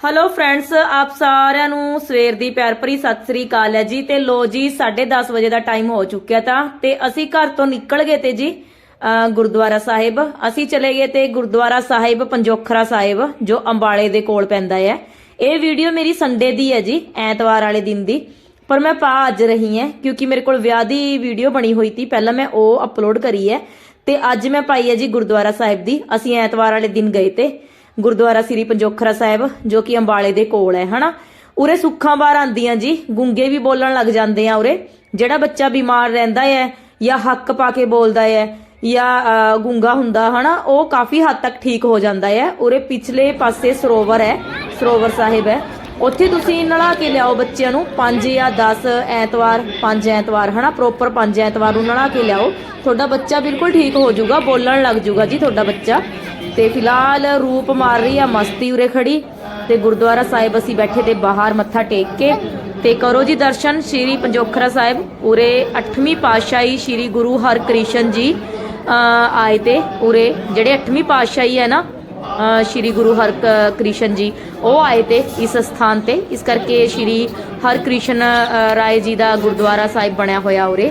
Hello friends ਆਪ ਸਾਰਿਆਂ ਨੂੰ ਸਵੇਰ ਦੀ ਪਿਆਰ ਭਰੀ ਸਤਿ ਸ੍ਰੀ ਅਕਾਲ ਹੈ ਜੀ। ਤੇ ਲੋ ਜੀ 10:30 ਵਜੇ ਦਾ ਟਾਈਮ ਹੋ ਚੁੱਕਿਆ ਤਾਂ। ਤੇ ਅਸੀਂ ਘਰ ਤੋਂ ਨਿਕਲ ਗਏ ਤੇ ਜੀ ਗੁਰਦੁਆਰਾ ਸਾਹਿਬ। ਅਸੀਂ ਚਲੇ ਗਏ ਤੇ ਗੁਰਦੁਆਰਾ ਸਾਹਿਬ, ਪੰਜੋਖਰਾ ਸਾਹਿਬ, ਜੋ ਅੰਬਾਲੇ ਦੇ ਕੋਲ ਪੈਂਦਾ ਹੈ। ਇਹ ਵੀਡੀਓ ਮੇਰੀ ਸੰਡੇ ਦੀ ਹੈ ਜੀ, ਐਤਵਾਰ ਵਾਲੇ ਦਿਨ ਦੀ। ਪਰ ਮੈਂ ਪਾ ਅੱਜ ਰਹੀ ਹਾਂ, ਕਿਉਂਕਿ ਮੇਰੇ ਕੋਲ ਵਿਆਹ ਦੀ ਵੀਡੀਓ ਬਣੀ ਹੋਈ ਸੀ। ਪਹਿਲਾਂ ਮੈਂ ਉਹ ਅਪਲੋਡ ਕਰੀ ਹੈ। ਤੇ ਅੱਜ ਮੈਂ ਪਾਈ ਹੈ ਜੀ ਗੁਰਦੁਆਰਾ ਸਾਹਿਬ ਦੀ। ਅਸੀਂ ਐਤਵਾਰ ਵਾਲੇ ਦਿਨ ਗਏ ਤੇ। ਗੁਰਦੁਆਰਾ ਸ੍ਰੀ ਪੰਜੋਖਰਾ ਸਾਹਿਬ, ਜੋ ਕਿ ਅੰਬਾਲੇ ਦੇ ਕੋਲ ਹੈ, ਹਨਾ? ਉਰੇ ਸੁੱਖਾਂ ਬਾਹਰ ਆਂਦੀਆਂ ਜੀ, ਗੁੰਗੇ ਵੀ ਬੋਲਣ ਲੱਗ ਜਾਂਦੇ ਆ ਉਰੇ। ਜਿਹੜਾ ਬੱਚਾ ਬਿਮਾਰ ਰਹਿੰਦਾ ਹੈ, ਜਾਂ ਹੱਕ ਪਾ ਕੇ ਬੋਲਦਾ ਹੈ, ਜਾਂ ਗੁੰਗਾ ਹੁੰਦਾ, ਹਨਾ, ਉਹ ਕਾਫੀ ਹੱਦ ਤੱਕ ਠੀਕ ਹੋ ਜਾਂਦਾ ਹੈ। ਉਰੇ ਪਿਛਲੇ ਪਾਸੇ ਸਰੋਵਰ ਹੈ, ਸਰੋਵਰ ਸਾਹਿਬ ਹੈ। ਉੱਥੇ ਤੁਸੀਂ ਨਲਾ ਕੇ ਲਿਆਓ ਬੱਚਿਆਂ ਨੂੰ 5 ਜਾਂ 10 ਐਤਵਾਰ 5 ਐਤਵਾਰ, ਹਨਾ ਪ੍ਰੋਪਰ 5 ਐਤਵਾਰ ਨੂੰ ਨਲਾ ਕੇ ਲਿਆਓ। ਤੁਹਾਡਾ ਬੱਚਾ ਬਿਲਕੁਲ ਠੀਕ ਹੋ ਜਾਊਗਾ, ਬੋਲਣ ਲੱਗ ਜਾਊਗਾ ਜੀ ਤੁਹਾਡਾ ਬੱਚਾ। ਤੇ ਫਿਲਹਾਲ ਰੂਪ ਮਾਰ ਰਹੀ ਆ ਮਸਤੀ ਉਰੇ ਖੜੀ ਤੇ ਗੁਰਦੁਆਰਾ ਸਾਹਿਬ ਅਸੀਂ ਬੈਠੇ ਤੇ ਬਾਹਰ ਮੱਥਾ ਟੇਕ ਕੇ ਤੇ ਕਰੋ ਜੀ ਦਰਸ਼ਨ ਸ਼੍ਰੀ ਪੰਜੋਖਰਾ ਸਾਹਿਬ, ਉਰੇ 8ਵੀਂ ਪਾਤਸ਼ਾਹੀ ਸ਼੍ਰੀ ਗੁਰੂ ਹਰਕ੍ਰਿਸ਼ਨ ਜੀ ਆਏ ਤੇ ਉਰੇ ਜਿਹੜੇ 8ਵੀਂ ਪਾਤਸ਼ਾਹੀ ਹੈ ਨਾ ਸ਼੍ਰੀ ਗੁਰੂ ਹਰਕ੍ਰਿਸ਼ਨ ਜੀ, ਉਹ ਆਏ ਤੇ ਇਸ ਸਥਾਨ ਤੇ। ਇਸ ਕਰਕੇ ਸ਼੍ਰੀ ਹਰਕ੍ਰਿਸ਼ਨ ਰਾਏ ਜੀ ਦਾ ਗੁਰਦੁਆਰਾ ਸਾਹਿਬ ਬਣਿਆ ਹੋਇਆ ਉਰੇ।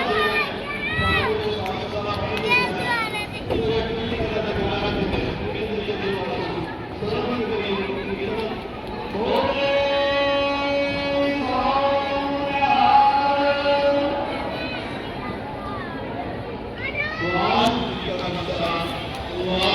ਤੋ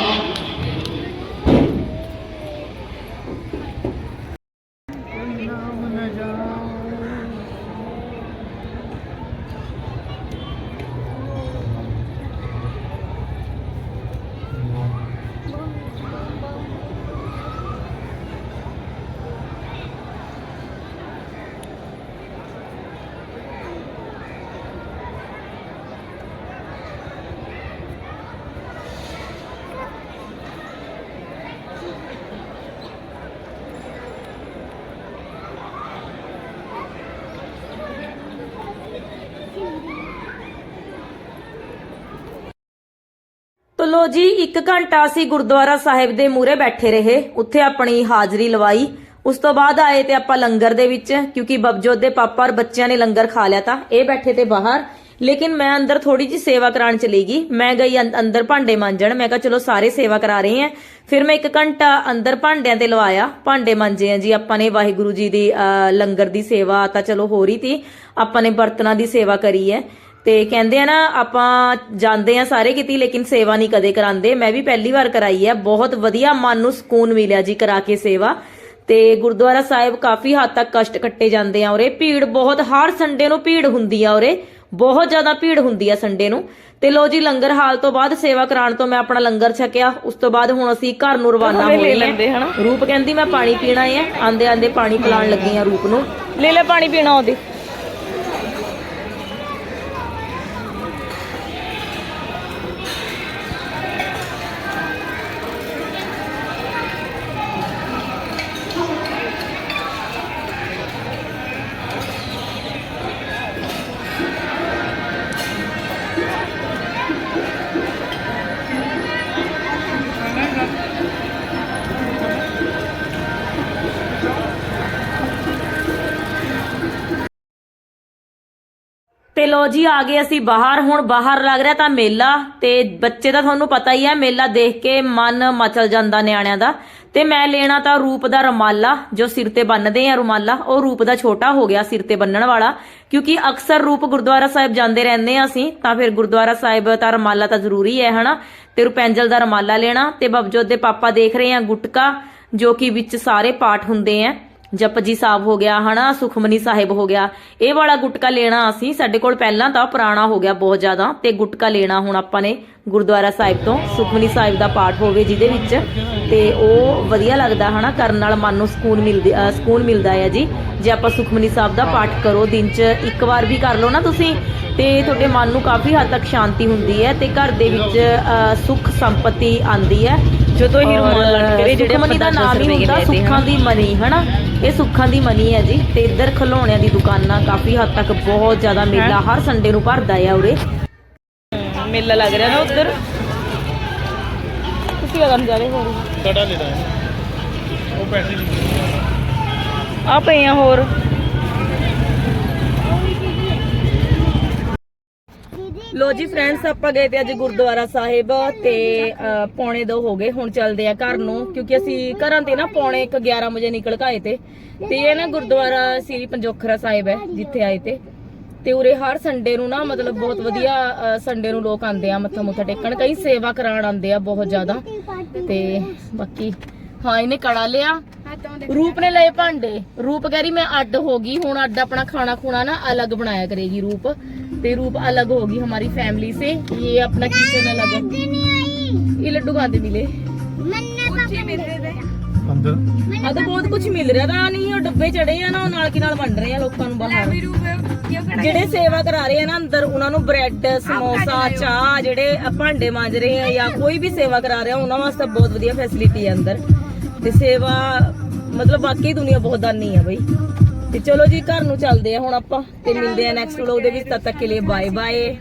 ਲੋ ਜੀ 1 ਘੰਟਾ ਅਸੀਂ ਗੁਰਦੁਆਰਾ ਸਾਹਿਬ ਦੇ ਮੂਹਰੇ ਬੈਠੇ ਰਹੇ। ਉੱਥੇ ਆਪਣੀ ਹਾਜ਼ਰੀ ਲਵਾਈ। ਉਸ ਤੋਂ ਬਾਅਦ ਆਏ ਤੇ ਆਪਾਂ ਲੰਗਰ ਦੇ ਵਿੱਚ ਕਿਉਂਕਿ ਬਬਜੋਤ ਦੇ ਪਾਪਾ ਔਰ ਬੱਚਿਆਂ ਨੇ ਲੰਗਰ ਖਾ ਲਿਆ ਤਾਂ। ਇਹ ਬੈਠੇ ਤੇ ਬਾਹਰ। ਲੇਕਿਨ ਮੈਂ ਅੰਦਰ ਥੋੜੀ ਜੀ ਸੇਵਾ ਕਰਾਉਣ ਚਲੀ ਗਈ। ਮੈਂ ਗਈ ਅੰਦਰ ਭਾਂਡੇ ਮਾਂਜਣ। ਮੈਂ ਕਿਹਾ ਚਲੋ ਸਾਰੇ ਸੇਵਾ ਕਰਾ ਰਹੇ ਆ ਫਿਰ ਮੈਂ 1 ਘੰਟਾ ਅੰਦਰ ਭਾਂਡਿਆਂ ਤੇ ਲਵਾਇਆ। ਭਾਂਡੇ ਮਾਂਜੇ ਆ ਜੀ। ਆਪਾਂ ਨੇ ਵਾਹਿਗੁਰੂ ਜੀ ਦੀ ਅਹ, ਲੰਗਰ ਦੀ ਸੇਵਾ ਤਾਂ ਚਲੋ ਹੋ ਰਹੀ ਤੀ। ਆਪਾਂ ਨੇ ਬਰਤਨਾਂ ਦੀ ਸੇਵਾ ਕਰੀ ਹੈ। ਤੇ ਕਹਿੰਦੇ ਆ ਨਾ ਆਪਾਂ ਜਾਂਦੇ ਆ ਸਾਰੇ ਕਿਤੇ ਲੇਕਿਨ ਸੇਵਾ ਨਹੀਂ ਕਦੇ ਕਰਾਂਦੇ ਮੈਂ ਵੀ ਪਹਿਲੀ ਵਾਰ ਕਰਾਈ ਹੈ ਬਹੁਤ ਵਧੀਆ ਮਨ ਨੂੰ ਸਕੂਨ ਮਿਲਿਆ ਜੀ ਕਰਾ ਕੇ ਸੇਵਾ। ਤੇ ਗੁਰਦੁਆਰਾ ਸਾਹਿਬ ਕਾਫੀ ਹੱਦ ਤੱਕ ਕਸ਼ਟ ਕੱਟੇ ਜਾਂਦੇ ਆ ਉਰੇ। ਭੀੜ ਬਹੁਤ ਹਰ ਸੰਡੇ ਨੂੰ ਭੀੜ ਹੁੰਦੀ ਆ ਉਰੇ। ਬਹੁਤ ਜ਼ਿਆਦਾ ਭੀੜ ਹੁੰਦੀ ਆ ਸੰਡੇ ਨੂੰ। ਤੇ ਲੋ ਜੀ ਲੰਗਰ ਹਾਲ ਤੋਂ ਬਾਅਦ ਸੇਵਾ ਕਰਾਉਣ ਤੋਂ ਮੈਂ ਆਪਣਾ ਲੰਗਰ ਛਕਿਆ। ਉਸ ਤੋਂ ਬਾਅਦ ਹੁਣ ਅਸੀਂ ਘਰ ਨੂੰ ਰਵਾਨਾ ਹੋ ਹਾਂ ਰੂਪ ਕਹਿੰਦੀ ਮੈਂ ਪਾਣੀ ਪੀਣਾ ਹੈ ਆਂਦੇ ਆਂਦੇ ਪਾਣੀ ਪਿਲਾਉਣ ਲੱਗੀ ਆ ਰੂਪ ਨੂੰ। ਲੈ ਲੈ ਪਾਣੀ ਪੀਣਾ ਉਹਦੇ। ਤੇ ਲੋ ਜੀ, ਆ ਗਏ ਅਸੀਂ ਬਾਹਰ, ਹੁਣ ਬਾਹਰ ਲੱਗ ਰਿਹਾ ਤਾਂ ਮੇਲਾ ਤੇ ਬੱਚੇ ਦਾ ਤੁਹਾਨੂੰ ਪਤਾ ਹੀ ਹੈ, ਮੇਲਾ ਦੇਖ ਕੇ ਮਨ ਮਚਲ ਜਾਂਦਾ ਨਿਆਣਿਆਂ ਦਾ। ਤੇ ਮੈਂ ਲੈਣਾ ਤਾਂ ਰੂਪ ਦਾ ਰੁਮਾਲਾ, ਜੋ ਸਿਰ ਤੇ ਬੰਨਦੇ ਆ ਰੁਮਾਲਾ, ਉਹ ਰੂਪ ਦਾ ਛੋਟਾ ਹੋ ਗਿਆ ਸਿਰ ਤੇ ਬੰਨਣ ਵਾਲਾ, ਕਿਉਂਕਿ ਅਕਸਰ ਰੂਪ ਗੁਰਦੁਆਰਾ ਸਾਹਿਬ ਜਾਂਦੇ ਰਹਿੰਦੇ ਆ ਅਸੀਂ, ਤਾਂ ਫਿਰ ਗੁਰਦੁਆਰਾ ਸਾਹਿਬ ਤਾਂ ਰੁਮਾਲਾ ਤਾਂ ਜ਼ਰੂਰੀ ਹੈ, ਹਨਾ? ਤੇ ਰੁਪੈਂਜਲ ਦਾ ਰੁਮਾਲਾ ਲੈਣਾ, ਤੇ ਬਬਜੋਤ ਦੇ ਪਾਪਾ ਦੇਖ ਰਹੇ ਆ ਗੁਟਕਾ, ਜੋ ਕਿ ਵਿੱਚ ਸਾਰੇ ਪਾਠ ਹੁੰਦੇ ਆ ਜਪਜੀ ਸਾਹਿਬ ਹੋ ਗਿਆ, ਹਨਾ, ਸੁਖਮਨੀ ਸਾਹਿਬ ਹੋ ਗਿਆ, ਇਹ ਵਾਲਾ ਗੁਟਕਾ ਲੈਣਾ ਅਸੀਂ, ਸਾਡੇ ਕੋਲ ਪਹਿਲਾਂ ਤਾਂ ਪੁਰਾਣਾ ਹੋ ਗਿਆ ਬਹੁਤ ਜ਼ਿਆਦਾ, ਤੇ ਗੁਟਕਾ ਲੈਣਾ ਹੁਣ ਆਪਾਂ ਨੇ ਗੁਰਦੁਆਰਾ ਸਾਹਿਬ ਤੋਂ, ਸੁਖਮਨੀ ਸਾਹਿਬ ਦਾ ਪਾਠ ਹੋਵੇ ਜਿਹਦੇ ਵਿੱਚ, ਤੇ ਉਹ ਵਧੀਆ ਲੱਗਦਾ, ਹਨਾ, ਕਰਨ ਨਾਲ ਮਨ ਨੂੰ ਸਕੂਨ ਮਿਲਦੀ ਸਕੂਨ ਮਿਲਦਾ ਹੈ ਜੀ, ਜੇ ਆਪਾਂ ਸੁਖਮਨੀ ਸਾਹਿਬ ਦਾ ਪਾਠ ਕਰੋ, ਦਿਨ 'ਚ ਇੱਕ ਵਾਰ ਵੀ ਕਰ ਲਓ ਨਾ ਤੁਸੀਂ, ਤੇ ਤੁਹਾਡੇ ਮਨ ਨੂੰ ਕਾਫੀ ਹੱਦ ਤੱਕ ਸ਼ਾਂਤੀ ਹੁੰਦੀ ਹੈ, ਤੇ ਘਰ ਦੇ ਵਿੱਚ ਸੁੱਖ ਸੰਪਤੀ ਆਉਂਦੀ ਹੈ ਜਦੋਂ ਹੀ ਰੁਮਾਲ ਲਟਕਦੇ ਜਿਹੜੇ ਸੁਖਮਨੀ ਦਾ ਨਾਮ ਹੀ ਹੁੰਦਾ ਸੁੱਖਾਂ ਦੀ ਮਨੀ ਹਨਾ? ਇਹ ਸੁੱਖਾਂ ਦੀ ਮਨੀ ਹੈ ਜੀ। ਤੇ ਇੱਧਰ ਖਲੋਣਿਆਂ ਦੀ ਦੁਕਾਨਾਂ ਕਾਫੀ ਹੱਦ ਤੱਕ ਬਹੁਤ ਜ਼ਿਆਦਾ ਮੇਲਾ ਹਰ ਸੰਡੇ ਨੂੰ ਭਰਦਾ ਆ ਉਰੇ। ਮੇਲਾ ਲੱਗ ਰਿਹਾ ਨਾ ਉਧਰ। ਤੁਸੀਂ ਕਦੋਂ ਜਾ ਰਹੇ ਹੋ। ਕੜਾ ਲੈਣਾ ਹੈ ਉਹ ਪੈਸੇ ਨਹੀਂ ਆ ਪਏ ਆ ਹੋਰ। ਲੋ ਜੀ ਫਰੈਂਡਸ ਆਪਾਂ ਗਏ ਤੇ ਅੱਜ ਗੁਰਦੁਆਰਾ ਸਾਹਿਬ ਤੇ ਅ, ਪੌਣੇ ਦੋ ਹੋ ਗਏ ਹੁਣ ਚੱਲਦੇ ਆ ਘਰ ਨੂੰ ਕਿਉਂਕਿ ਅਸੀਂ ਘਰਾਂ ਤੇ ਨਾ ਪੌਣੇ 1 11 ਵਜੇ ਨਿਕਲ ਕਾਏ ਤੇ। ਤੇ ਇਹ ਨਾ ਗੁਰਦੁਆਰਾ ਸ੍ਰੀ ਪੰਜੋਖਰਾ ਸਾਹਿਬ ਹੈ ਜਿੱਥੇ ਆਏ ਤੇ। ਤੇ ਉਰੇ ਹਰ ਸੰਡੇ ਨੂੰ ਨਾ ਮਤਲਬ ਬਹੁਤ ਵਧੀਆ ਸੰਡੇ ਨੂੰ ਲੋਕ ਆਉਂਦੇ ਆ ਮੱਥਾ ਮੁੱਥਾ ਟੇਕਣ। ਕਈ ਸੇਵਾ ਕਰਾਉਣ ਆਉਂਦੇ ਆ ਬਹੁਤ ਜ਼ਿਆਦਾ। ਤੇ ਬਾਕੀ ਹਾਂ ਇਹਨੇ ਕੜਾ ਲਿਆ। ਰੂਪ ਨੇ ਲਏ ਭਾਂਡੇ। ਰੂਪ ਕਹਿ ਰਹੀ ਮੈਂ ਅੱਡ ਹੋ ਗਈ ਹੁਣ ਅੱਡ ਆਪਣਾ ਖਾਣਾ ਖੁਣਾ ਨਾ ਅਲੱਗ ਬਣਾਇਆ ਕਰੇਗੀ ਰੂਪ। ਤੇ रूप अलग होगी हमारी फैमिली से ये अपना किचन अलग ये लड्डू कहाँ से मिले ਅੰਦਰ ਆ ਤਾਂ ਬਹੁਤ ਕੁਝ ਮਿਲ ਰਿਹਾ ਤਾਂ ਨਹੀਂ ਉਹ ਡੱਬੇ ਚੜੇ ਆ ਨਾ ਉਹ ਨਾਲ ਕੀ ਨਾਲ ਵੰਡ ਰਹੇ ਆ ਲੋਕਾਂ ਨੂੰ ਬਾਹਰ ਜਿਹੜੇ ਸੇਵਾ ਕਰਾ ਰਹੇ ਆ ਨਾ ਅੰਦਰ ਉਹਨਾਂ ਨੂੰ ਬ੍ਰੈਡ ਸਮੋਸਾ ਚਾਹ ਜਿਹੜੇ ਅ, ਭਾਂਡੇ ਮਾਂਜ ਰਹੇ ਆ ਜਾਂ ਕੋਈ ਵੀ ਸੇਵਾ ਕਰਾ ਰਿਹਾ ਉਹਨਾਂ ਵਾਸਤੇ ਬਹੁਤ ਵਧੀਆ ਫੈਸਿਲਿਟੀ ਹੈ ਅੰਦਰ ਤੇ ਸੇਵਾ ਮਤਲਬ ਵਾਕਈ ਦੁਨੀਆ ਬਹੁਤ ਦਾਨੀ ਆ ਬਈ ਤੇ ਚਲੋ ਜੀ, ਘਰ ਨੂੰ ਚੱਲਦੇ ਆ ਹੁਣ ਆਪਾਂ ਤੇ ਮਿਲਦੇ ਆ ਨੈਕਸਟ ਵਲੋਗ ਦੇ ਵਿੱਚ, ਤਦ ਤੱਕ ਕੇ ਲਈ ਬਾਏ ਬਾਏ